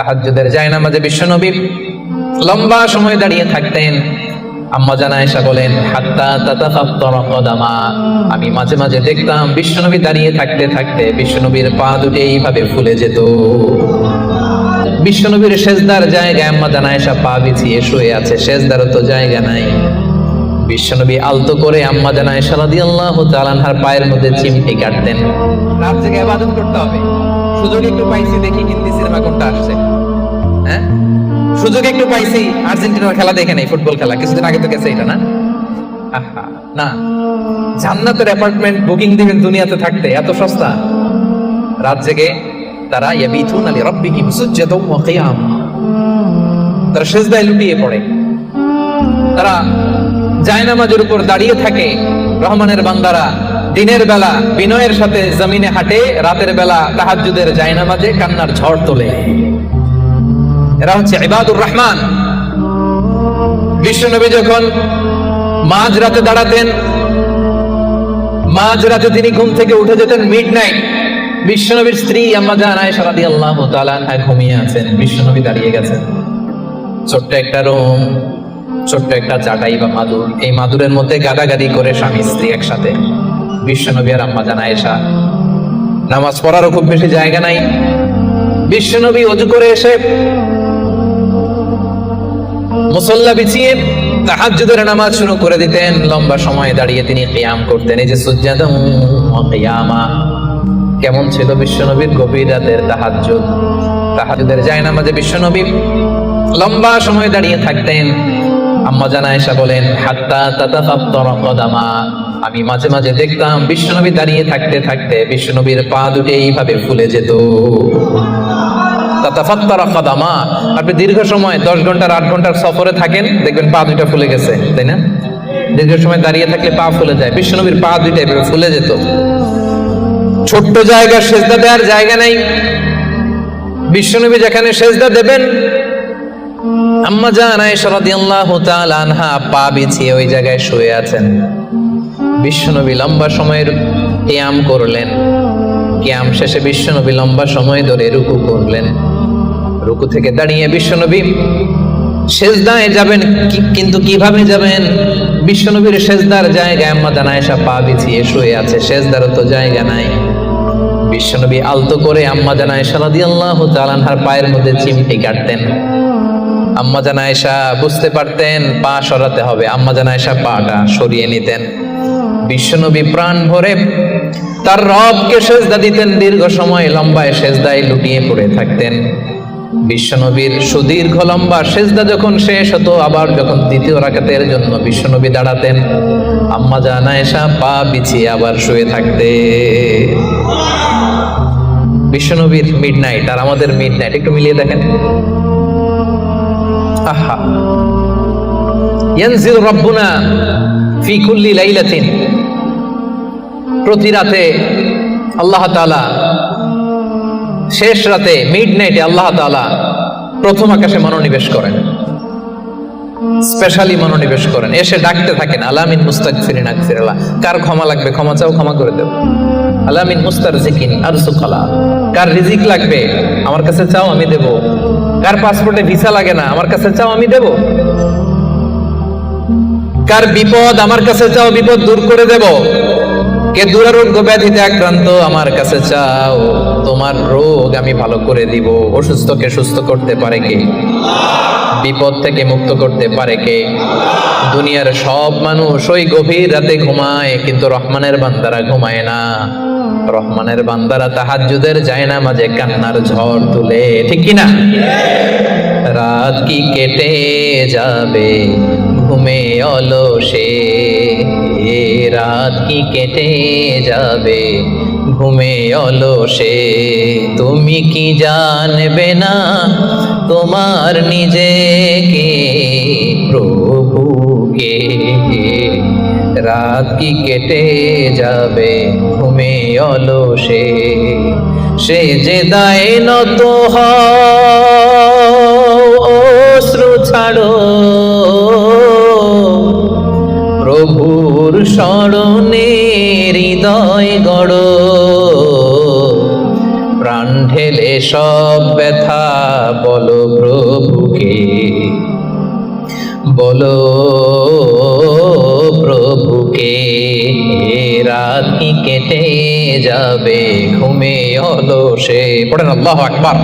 তাহাজ্জুদের যায় নামাজে বিশ্বনবী লম্বা সময় দাঁড়িয়ে থাকতেন। আম্মা জানা এসা বলেন আমি মাঝে মাঝে দেখতাম বিশ্বনবী দাঁড়িয়ে থাকতে থাকতে বিশ্বনবীর পা দুটি এইভাবে ফুলে যেত। বিশ্বনবীর শেষদার জায়গায় আম্মা জানা এসা পা বিছিয়ে শুয়ে আছে শেষদারও তো জায়গা নাই। বিশ্বনবী আলতো করে আম্মা জানা এসা রাদিয়াল্লাহু তাআলা আনহার পায়ের মধ্যে চিমটি কাটতেন। রাত জেগে ইবাদত করতে হবে। সুযোগ একটু পাইছি, দেখি হিন্দি সিনেমা কোনটা সুযোগ একটু পাইছি। আর্জেন্টিনার খেলা দেখে নেই, ফুটবল খেলা। কিছুদিন আগে তো গেছে এটা, না? না। জান্নাতের অ্যাপার্টমেন্ট বুকিং দিবেন দুনিয়াতে থাকতে, এত সস্তা। রাত জেগে তারা ইয়াবিথুন আলি রাব্বিহিম সুজ্জাদাও ওয়া কিয়ামা তারা সেজদায় লুটিয়ে পড়ে। তারা জায়নামাজের উপর দাঁড়িয়ে থাকে। রহমানের বান্দারা দিনের বেলা বিনয়ের সাথে জমিনে হাঁটে, রাতের বেলা তাহাজ্জুদের জায়নামাজে কান্নার ঝড় তোলে। এরা হচ্ছে ইবাদুর রহমান। বিশ্বনবী যখন মাঝ রাতে দাঁড়াতেন মাঝ রাতে তিনি ঘুম থেকে উঠে যেতেন মিড নাইট বিশ্বনবীর স্ত্রী আম্মা জান আয়েশা রাদিয়াল্লাহু তাআলা ঘুমিয়ে আছেন। বিশ্বনবী দাঁড়িয়ে গেছেন। ছোট্ট একটা রুম, ছোট্ট একটা চাটাই বা মাদুর। এই মাদুরের মধ্যে গাদাগাদি করে স্বামী, স্ত্রী একসাথে। বিশ্বনবী আর আম্মা জান আয়েশা। নামাজ পড়ারও খুব বেশি জায়গা নাই। বিশ্বনবী অজু করে এসে মুসল্লা বিছিয়ে তাহাজ্জুদের নামাজ শুরু করে দিতেন। লম্বা সময় দাঁড়িয়ে তিনি কিয়াম করতেন। এই যে সুজ্জাদম কিয়ামা কেমন ছিল বিশ্বনবীর গভীর রাতের তাহাজ্জুদ? তাহাজ্জুদের যায় নামাজে বিশ্বনবী লম্বা সময় দাঁড়িয়ে থাকতেন। আম্মা জানা এসা বলেন, হাত্তা তাতাফাত্তারা কদামা। আমি মাঝে মাঝে দেখতাম বিশ্বনবী দাঁড়িয়ে থাকতে থাকতে বিশ্বনবীর পা দুটি এইভাবে ফুলে যেত। আপনি দীর্ঘ সময়, দশ ঘণ্টার আট ঘণ্টার সফরে থাকেন, দেখবেন পা দুইটা ফুলে গেছে, তাই না? দীর্ঘ সময় দাঁড়িয়ে থাকলে পা ফুলে যায়। বিশ্বনবীর পা দুইটা এভাবে ফুলে যেত। ছোট্ট জায়গা সেজদা দেওয়ার জায়গা নাই। বিশ্বনবী যেখানে সেজদা দেবেন, আম্মা জান আয়েশা রাদিয়াল্লাহু আনহা পা বিছিয়ে ওই জায়গায় শুয়ে আছেন। বিশ্বনবী লম্বা সময়ের কিয়াম করলেন। কিয়াম শেষে বিশ্বনবী লম্বা সময় ধরে রুকু করলেন। রুকু থেকে দাঁড়িয়ে বিশ্বনবী সেজদায় যাবেন কিন্তু কীভাবে যাবেন? বিশ্বনবীর সেজদার জায়গায় আম্মা জান আয়েশা পা বিছিয়ে শুয়ে আছে, সেজদারও তো জায়গা নাই। বিশ্বনবী আলতো করে আম্মা জান আয়েশা রাদিয়াল্লাহু তাআলা আনহার পায়ের মধ্যে চিমটি কাটতেন। আম্মা জান আয়েশা বুঝতে পারতেন, পা সরাতে হবে। আম্মা জান আয়েশা পাটা সরিয়ে নিতেন। বিশ্বনবী প্রাণ ভরে তার রবকে সেজদা দিতেন। দীর্ঘ সময় লম্বায় সেজদায় লুটিয়ে পড়ে থাকতেন। বিশ্বনবীর সুদীর্ঘ লম্বা সেজদা যখন শেষ হতো, আবার যখন দ্বিতীয় রাকাতের জন্য বিশ্বনবী দাঁড়াতেন, আম্মা জান আয়েশা পা বিছিয়ে আবার শুয়ে থাকতে বিশ্বনবীর মিড নাইট আর আমাদের মিড নাইট একটু মিলিয়ে দেখেন। আহা। ইয়ানজিল রাব্বুনা ফি প্রতি রাতে আল্লাহ তাআলা শেষ রাতে মিড নাইটে আল্লাহ তালা প্রথম আকাশে মনোনিবেশ করেন। স্পেশালি মনোনিবেশ করেন। এসে ডাকতে থাকেন, আলামিন মুস্তাগফিরিন আগফিরাল্লাহ কার ক্ষমা লাগবে? ক্ষমা চাও, ক্ষমা করে দেব আলামিন মুস্তারজিকিন আরসুকালা কার রিজিক লাগবে? আমার কাছে চাও, আমি দেব। কার পাসপোর্টে ভিসা লাগে না? আমার কাছে চাও, আমি দেব। কার বিপদ? আমার কাছে চাও, বিপদ দূর করে দেব। কে দুরারোগ্য ব্যাধিতে আক্রান্ত, আমার কাছে চাও, তোমার রোগ আমি ভালো করে দিব। অসুস্থকে সুস্থ করতে পারে কে? বিপদ থেকে মুক্ত করতে পারে কে? দুনিয়ার সব মানুষ ওই গভীর রাতে ঘুমায়, কিন্তু রহমানের বান্দারা ঘুমায় না। রহমানের বান্দারা তাহাজ্জুদের যায় না, মাঝে কান্নার ঝড় তুলে। ঠিক কি না রাত কি কেটে যাবে? ঘুমে অলসে রাত কি কেটে যাবে? ঘুমে অলসে তুমি কি জানবে না তোমার নিজেকে? প্রভুকে রাত কি কেটে যাবে? ঘুমে অলসে সে যে দায় নত হও, অশ্রু ছাড়ো। স্মরণে হৃদয় গড়। প্রাণ ঢেলে সব ব্যথা বলো প্রভুকে। বলো প্রভুকে এ রাত কি কেটে যাবে? ঘুমে অলসে পড়েন আল্লাহ আকবার।